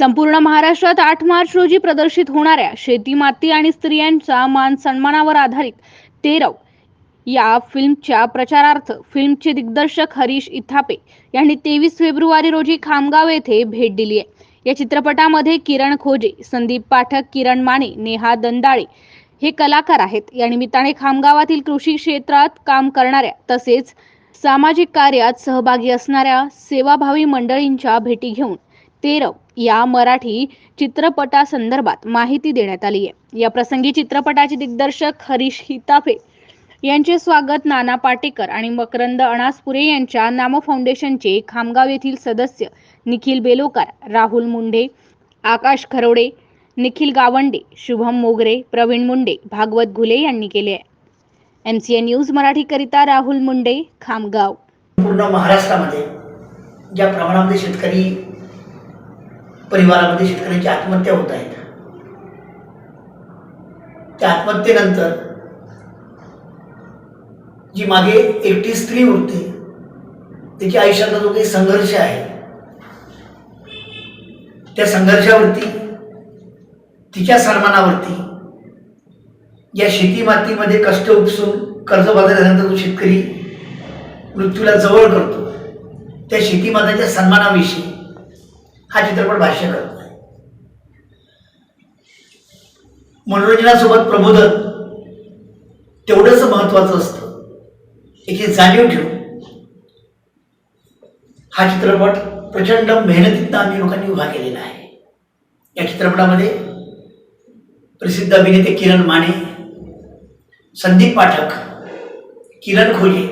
संपूर्ण महाराष्ट्रात आठ मार्च रोजी प्रदर्शित होणाऱ्या शेती माती आणि स्त्रियांचा मान सन्मानावर आधारित तेरव या फिल्मच्या प्रचारार्थ फिल्मचे दिग्दर्शक हरीश इथापे यांनी तेवीस फेब्रुवारी रोजी खामगाव येथे भेट दिली आहे. या चित्रपटामध्ये किरण खोजे संदीप पाठक किरण माने नेहा दंदाळे हे कलाकार आहेत. या निमित्ताने खामगावातील कृषी क्षेत्रात काम करणाऱ्या तसेच सामाजिक कार्यात सहभागी असणाऱ्या सेवाभावी मंडळींच्या भेटी घेऊन तेरव या मराठी चित्रपटासंदर्भात माहिती देण्यात आली आहे. या प्रसंगी चित्रपटाचे दिग्दर्शक हरीश हिताफे यांचे स्वागत नाना पाटेकर आणि मकरंद अणासपुरे यांच्या नाम फाउंडेशनचे खामगाव येथील सदस्य निखिल बेलोकार राहुल मुंडे आकाश खरोडे निखिल गावंडे शुभम मोगरे प्रवीण मुंडे भागवत घुले यांनी केले आहे. एम सी ए न्यूज मराठीकरिता राहुल मुंडे खामगाव. पूर्ण महाराष्ट्रामध्ये ज्या प्रमाणामध्ये शेतकरी परिवारामध्ये शेतकऱ्यांची आत्महत्या होत आहेत. त्या आत्महत्येनंतर जी मागे एकटी स्त्री उरते तिच्या आयुष्यातला जो काही संघर्ष आहे त्या संघर्षावरती तिच्या सन्मानावरती या शेती मातीमध्ये कष्ट उपसून कर्ज झाल्यानंतर तो शेतकरी मृत्यूला जवळ करतो. त्या शेती माताच्या सन्मानाविषयी हा चित्रपट भाष्य करतो नाही. मनोरंजनासोबत प्रबोधन तेवढंच महत्वाचं असतं. याची जाणीव ठेवून. हा चित्रपट प्रचंड मेहनतीतनं आम्ही लोकांनी उभा केलेला आहे. या चित्रपटामध्ये प्रसिद्ध अभिनेते किरण माने संदीप पाठक किरण खोजे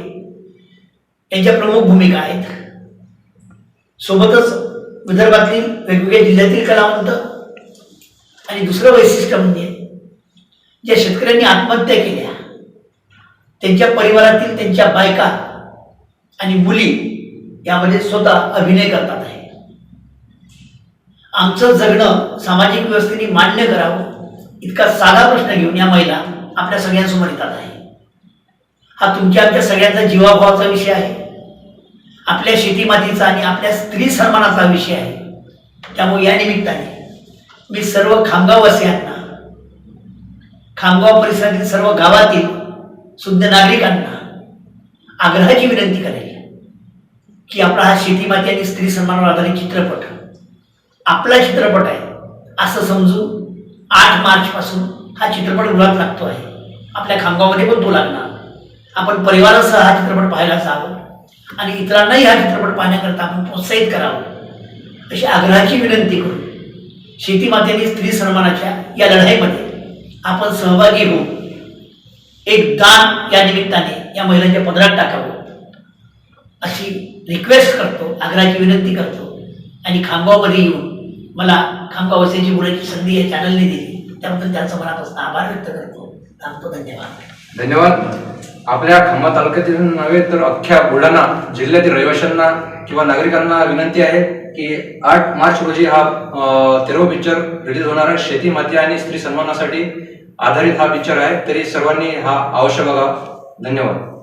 यांच्या प्रमुख भूमिका आहेत. सोबतच विदर्भातील वेगवेगळ्या जिल्ह्यातील कलावंत आणि दुसरं वैशिष्ट्य म्हणजे ज्या शेतकऱ्यांनी आत्महत्या केल्या त्यांच्या परिवारातील त्यांच्या बायका आणि मुली यामध्ये स्वतः अभिनय करतात आहे आमचं जगणं सामाजिक व्यवस्थेने मान्य करावं इतका साधा प्रश्न घेऊन या महिला आपल्या सगळ्यांसमोर येतात आहे हा तुमच्या आमच्या सगळ्यांचा जीवाभावाचा विषय आहे. आपल्या शेतीमातीचा आणि आपल्या स्त्री सन्मानाचा विषय आहे. त्यामुळे या निमित्ताने मी सर्व खामगाववासियांना खामगाव परिसरातील सर्व गावातील शुद्ध नागरिकांना आग्रहाची विनंती करेल की आपला हा शेतीमाती आणि स्त्री सन्मानावर आधारित चित्रपट आपला चित्रपट आहे असं समजू आठ मार्चपासून हा चित्रपट गृहात लागतो आहे. आपल्या खामगावमध्ये पण तो लागणार. आपण परिवारासह हा चित्रपट पाहायला जावं. आणि इतरांनाही हा चित्रपट पाहण्याकरता आपण प्रोत्साहित करावं. अशी आग्रहाची विनंती करू शेती आणि स्त्री सन्मानाच्या या लढाईमध्ये आपण सहभागी होऊन एक दान या निमित्ताने या महिलांच्या पदरात टाकावं अशी रिक्वेस्ट करतो आग्रहाची विनंती करतो. आणि खामगावमध्ये येऊन मला खामगाववासियांची बोलायची संधी या चॅनलने दिली. त्याबद्दल त्यांचा मनापासून आभार व्यक्त करतो. थांबतो धन्यवाद. धन्यवाद. आपल्या खांबा तालुक्यातील नव्हे तर अख्ख्या बुलढाणा जिल्ह्यातील रहिवाशांना किंवा नागरिकांना विनंती आहे की आठ मार्च रोजी हा तेरव पिक्चर रिलीज होणार आहे. शेती माती आणि स्त्री सन्मानासाठी आधारित हा पिक्चर आहे. तरी सर्वांनी हा अवश्य बघा. धन्यवाद.